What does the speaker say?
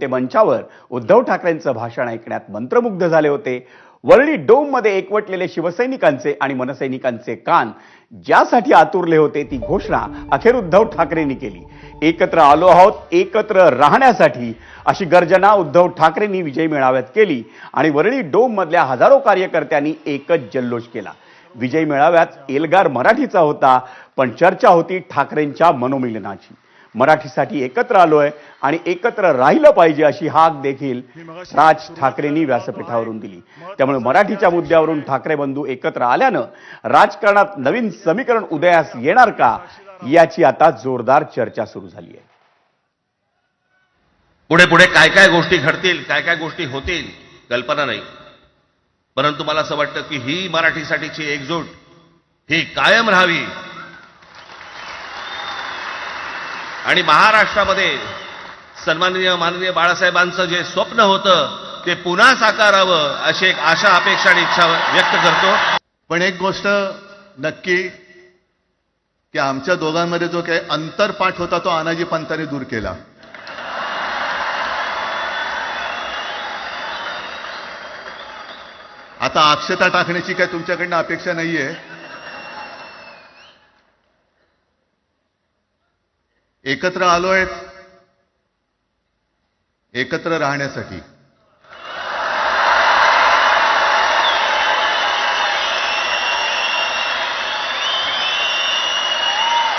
ते मंचावर उद्धव ठाकरेंचं भाषण ऐकण्यात मंत्रमुग्ध झाले होते. वरळी डोममध्ये एकवटलेले शिवसैनिकांचे आणि मनसैनिकांचे कान ज्यासाठी आतुरले होते ती घोषणा अखेर उद्धव ठाकरेंनी केली. एकत्र आलो आहोत एकत्र राहण्यासाठी अशी गर्जना उद्धव ठाकरेंनी विजय मेळाव्यात केली आणि वरळी डोम मधल्या हजारो कार्यकर्त्यांनी एकच जल्लोष केला. विजय मेळाव्यात एल्गार मराठीचा होता पण चर्चा होती ठाकरेंच्या मनोमिलनाची. मराठीसाठी एकत्र आलोय आणि एकत्र राहिलं पाहिजे अशी हाक देखील राज ठाकरेंनी व्यासपीठावरून दिली. त्यामुळे मराठीच्या मुद्द्यावरून ठाकरे बंधू एकत्र आल्यानं राजकारणात नवीन समीकरण उदयास येणार का याची आता जोरदार चर्चा सुरू झाली आहे. पुढे पुढे काय काय गोष्टी घडतील काय काय गोष्टी होतील कल्पना नाही. परंतु मला असं वाटतं की ही मराठीसाठीची एकजूट ही कायम राहावी. आणि महाराष्ट्रामध्ये सन्माननीय माननीय बाळासाहेबांचं जे स्वप्न होतं ते पुन्हा साकारावं अशी एक आशा अपेक्षा आणि इच्छा व्यक्त करतो. पण एक गोष्ट नक्की की आमच्या दोघांमध्ये जो काही अंतरपाठ होता तो आनाजी पंतांनी दूर केला. आता अक्षता टाकण्याची काय तुमच्याकडनं अपेक्षा नाहीये. एकत्र आलोय. एकत्र राहण्यासाठी.